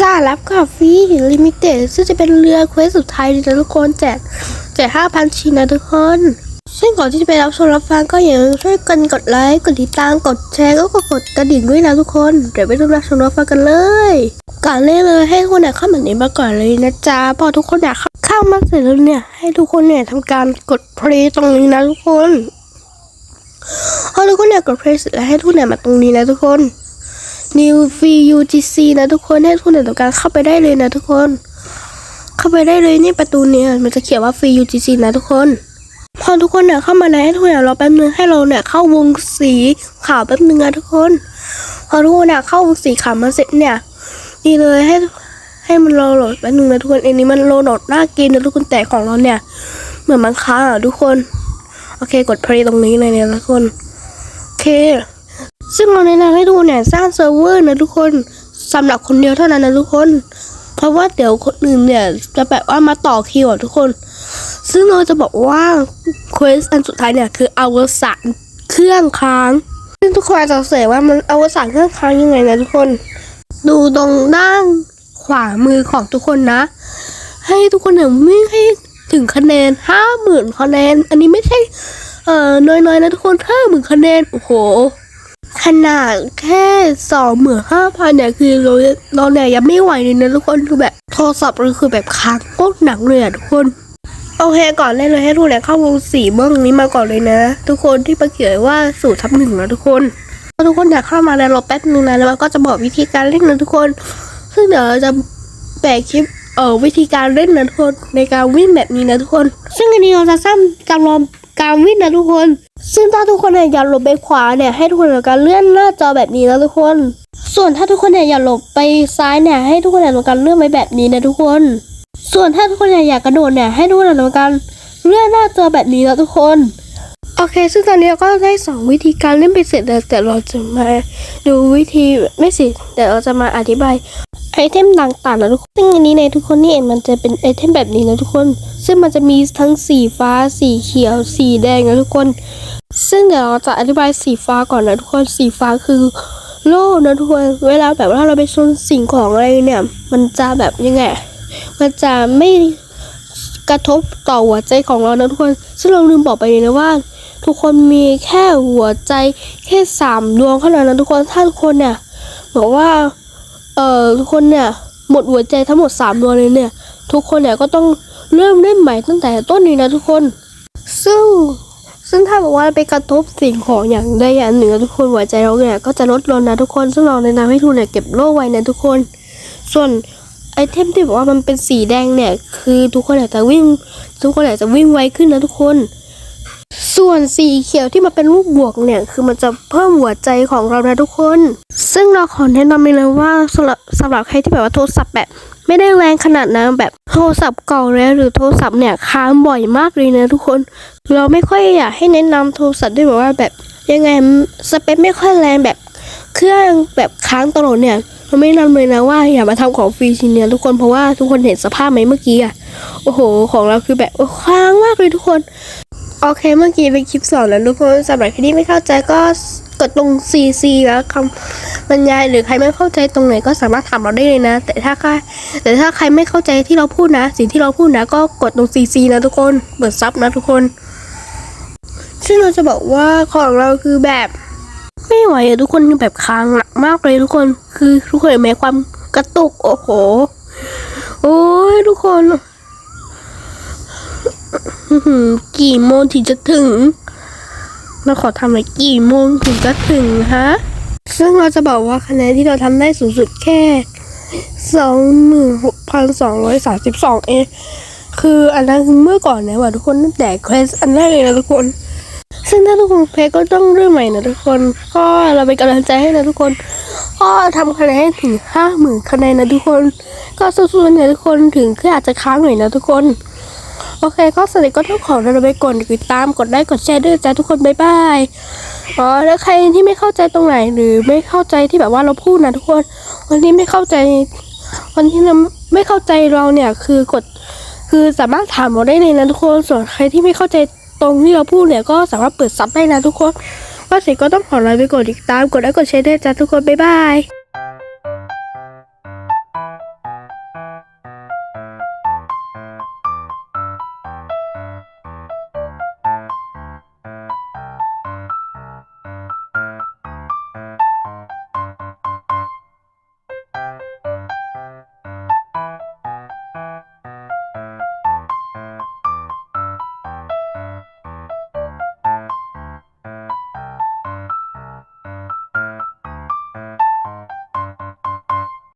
สารับคาฟีลิมิเต็ดซึ่งจะเป็นเรือเควสสุดท้ายนะทุกคนแจกแจกห้าพันชิ้นนะทุกคน ซึ่งก่อนที่จะไปรับชมรับฟังก็อย่าลืมช่วยกันกดไลค์กดติดตามกดแชร์แล้วก็กดกระดิ่งด้วยนะทุกคนเดี๋ยวไปรับชมรับฟังกันเลยก่อนเล่นเลยให้ทุกคนเนี่ยเข้ามาในมาก่อนเลยนะจ๊ะพอทุกคนเนี่ยเข้าเข้ามาเสร็จแล้วเนี่ยให้ทุกคนเนี่ยทำการกดเพลย์ตรงนี้นะทุกคนพอทุกคนเนี่ยกดเพลย์เสร็จแล้วให้ทุกคนเนี่ยมาตรงนี้นะทุกคน New V UGC นะทุกคนให้ทุกคนเนี่ยทำการเข้าไปได้เลยนะทุกคน เข้าไปได้เลยนี่ประตูเนี่ยมันจะเขียนว่า Free UGC นะทุกคน พอทุกคนเนี่ยเข้ามาในให้ทุกคนเนี่ยรอแป๊บนึงให้เราเนี่ยเข้าวงสีขาวแป๊บนึงนะทุกคน พอทุกคนเนี่ยเข้าวงสีขาวมาเสร็จเนี่ยดีเลยให้ให้มันโหลดแป๊บนึงนะทุกคนอันนี้มันโหลดหน้าเกมนะทุกคนแต่ของเราเนี่ย เหมือนมันค้างอะทุกคน โอเคกด play ตรงนี้เลยนี่ยทุกคน โอเค ซึ่งเราแนะนำให้ทุกคนเนี่ยสร้างเซิร์ฟเวอร์นะทุกคนสำหรับคนเดียวเท่านั้นนะทุกคน เพราะว่าเดี๋ยวคนอื่นเนี่ยจะแบบว่ามาต่อคิวอะทุกคน ซึ่งเราจะบอกว่าเควสอันสุดท้ายเนี่ยคืออวสานเครื่องค้างซึ่งทุกคนอาจจะเสยว่ามันอวสานเครื่องค้างยังไงนะทุกคน ดูตรงด้านขวามือของทุกคนนะ ให้ทุกคนเนี่ยวิ่งให้ถึงคะแนนห้าหมื่นคะแนน อันนี้ไม่ใช่เอ่อน้อยๆนะทุกคนห้าหมื่นคะแนนโอ้โห ขนาดแค่สองหมื่นห้าพันเนี่ยคือเราเราเนี่ยยังไม่ไหวเลยนะทุกคนคือแบบโทรศัพท์เราคือแบบค้างโคตรหนักเลยอะทุกคนโอเคก่อนเล่นเลยให้ทุกคนเนี่ยเข้าวงสีเบื้องนี้มาก่อนเลยนะ ทุกคนที่ประเขียนว่าสูตรทับหนึ่งนะทุกคนพอทุกคนอยากเข้ามาแล้วรอแป๊บนึงนะแล้วก็จะบอกวิธีการเล่นนะทุกคน ซึ่งเดี๋ยวเราจะแปะคลิปเอ่อวิธีการเล่นนะทุกคนในการวิ่งแบบนี้นะทุกคน ซึ่งอันนี้เราจะสร้างการรอ การวิ่งนะทุกคน ซึ่งถ้าทุกคนเนี่ยอยากหลบไปขวาเนี่ยให้ทุกคนทำการเลื่อนหน้าจอแบบนี้นะทุกคน ส่วนถ้าทุกคนเนี่ยอยากหลบไปซ้ายเนี่ยให้ทุกคนเนี่ยทำการเลื่อนไปแบบนี้นะทุกคน ส่วนถ้าทุกคนเนี่ยอยากกระโดดเนี่ยให้ทุกคนเนี่ยทำการเลื่อนหน้าจอแบบนี้นะทุกคนโอเค ซึ่งตอนนี้เราก็ได้สองวิธีการเล่นไปเสร็จแล้วแต่เราจะมาดูวิธีไม่สิแต่เราจะมาอธิบาย ไอเทมต่างๆนะทุกคนซึ่งอันนี้ในทุกคนนี่เองมันจะเป็นไอเทมแบบนี้นะทุกคน ซึ่งมันจะมีทั้งสีฟ้า สีเขียว สีแดงนะทุกคน ซึ่งเดี๋ยวเราจะอธิบายสีฟ้าก่อนนะทุกคน สีฟ้าคือโล่นะทุกคน เวลาแบบว่าเราไปชนสิ่งของอะไรเนี่ย มันจะแบบยังไง มันจะไม่กระทบต่อหัวใจของเรานะทุกคน ซึ่งเราลืมบอกไปเลยนะว่า ทุกคนมีแค่หัวใจแค่สามดวงเท่านั้นนะทุกคน ถ้าทุกคนเนี่ยบอกว่า เอ่อทุกคนเนี่ยหมดหัวใจทั้งหมดสามดวงเลยเนี่ย ทุกคนเนี่ยก็ต้องเริ่มเล่นใหม่ตั้งแต่ต้นนี้นะทุกคน ซึ่งซึ่งถ้าบอกว่าไปกระทบสิ่งของอย่างใดอย่างหนึ่งนะทุกคนหัวใจเราเนี่ยก็จะลดลงนะทุกคนซึ่งเราแนะนำให้ทุกคนเนี่ยเก็บโล่ไว้นะทุกคน ส่วนไอเทมที่บอกว่ามันเป็นสีแดงเนี่ย คือทุกคนอยากจะวิ่ง ทุกคนอยากจะวิ่งไวขึ้นนะทุกคน ส่วนสีเขียวที่มันเป็นรูปบวกเนี่ย คือมันจะเพิ่มหัวใจของเรานะทุกคน ซึ่งเราขอแนะนำไปเลยว่าสำหรับสำหรับใครที่แบบว่าโทรศัพท์แบบ ไม่ได้แรงขนาดนั้นแบบโทรศัพท์เก่าแล้วหรือโทรศัพท์เนี่ยค้างบ่อยมากเลยนะทุกคน เราไม่ค่อยอยากให้แนะนำโทรศัพท์ด้วยแบบว่าแบบยังไงสเปคไม่ค่อยแรงแบบเครื่องแบบค้างตลอดเนี่ยเราไม่นะนำเลยนะว่าอย่ามาทำของฟรีชิ้นเนี้ยทุกคนเพราะว่าทุกคนเห็นสภาพไหมเมื่อกี้อะโอ้โห ของเราคือแบบค้างมากเลยทุกคน โอเคเมื่อกี้เป็นคลิปสอนแล้วทุกคนสำหรับใครที่ไม่เข้าใจก็กดตรง CC แล้วคำบรรยายหรือใครไม่เข้าใจตรงไหนก็สามารถถามเราได้เลยนะ แต่ถ้าใครแต่ถ้าใครไม่เข้าใจที่เราพูดนะ สิ่งที่เราพูดนะก็กดตรง CC นะทุกคนเปิดซับนะทุกคน ซึ่งเราจะบอกว่าของเราคือแบบ ไม่ไหวอะทุกคนคือแบบค้างหนักมากเลยทุกคนคือทุกคนเห็นไหมความกระตุกโอ้โหโอ้ยทุกคน กี่โมงถึงจะถึง เราขอทำหน่อยกี่โมงถึงจะถึงฮะ ซึ่งเราจะบอกว่าคะแนนที่เราทำได้สูงสุดแค่สองหมื่นหกพันสองร้อยสามสิบสองเองคืออันนั้นคือเมื่อก่อนนะว่าทุกคนตั้งแต่เควสอันแรกเลยนะทุกคน ซึ่งถ้าทุกคนแพ้ก็ต้องเริ่มใหม่นะทุกคน ก็เราเป็นกำลังใจให้นะทุกคน ก็ทำคะแนนให้ถึงห้าหมื่นคะแนนนะทุกคน ก็สู้ๆนะทุกคนถึงแค่อาจจะค้างหน่อยนะทุกคน โอเคก็สวัสดีก็ต้องขอเราไปกดติดตามกดไลค์กดแชร์ด้วยจ้าทุกคนบ๊ายบายอ๋อแล้วใครที่ไม่เข้าใจตรงไหนหรือไม่เข้าใจที่แบบว่าเราพูดนะทุกคนวันที่ไม่เข้าใจวันที่เราไม่เข้าใจเราเนี่ยคือกดคือสามารถถามเราได้เลยนะทุกคนส่วนใครที่ไม่เข้าใจตรงที่เราพูดเนี่ยก็สามารถเปิดซับได้นะทุกคนก็เสร็จก็ต้องขอลาไปกดติดตามกดไลค์กดแชร์ด้วยจ้าทุกคนบ๊ายบาย